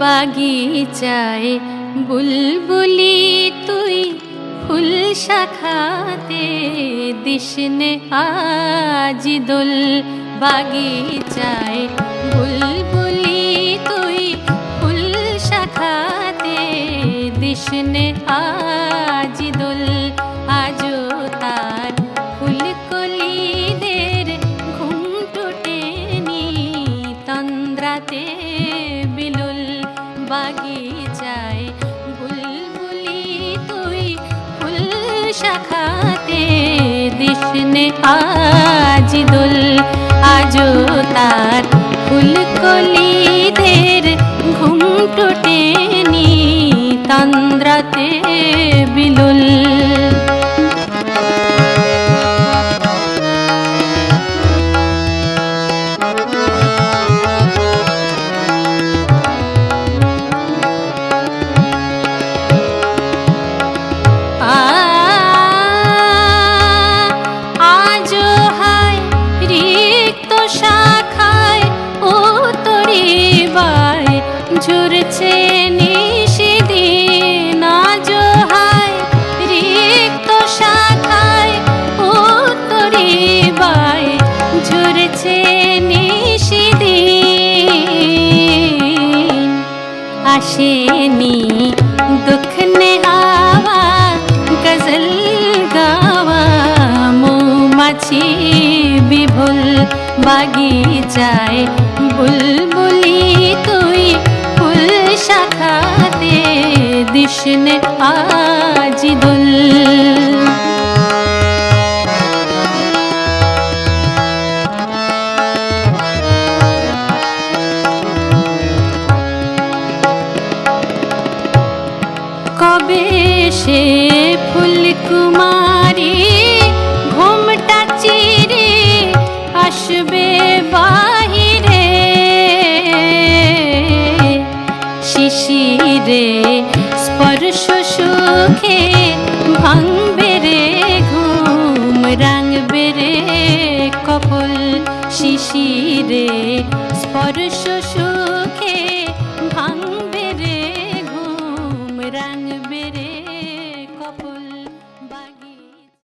বাগিচায় বুলবুলি তুই ফুল শাখাতে দিশনে আজ দোল বাগিচায় বুলবুলি তুই ফুল শাখাতে দিশনে আজ বাগিচায় বুলবুলি তুই ফুল শাখাতে দিশনে আজ দোল আজও তার ফুলকলিদের ঘুম টুটেনি, তন্দ্রাতে বিলুল। ঝুরছে নিশিদিন আজ হায় রিক্ত শাখায় উত্তরি বায় ঝুরছে নিশিদিন আসেনি দুঃখ নেহাওয়া, গজল গাওয়া, মৌমাছি বিভুল বাগিচায় বুলবুলি দিশনে আজ দুল কবে সে ফুল সুখে ভাঙবে রে ঘুম রাঙবে রে কপল শিশিরে স্পর্শ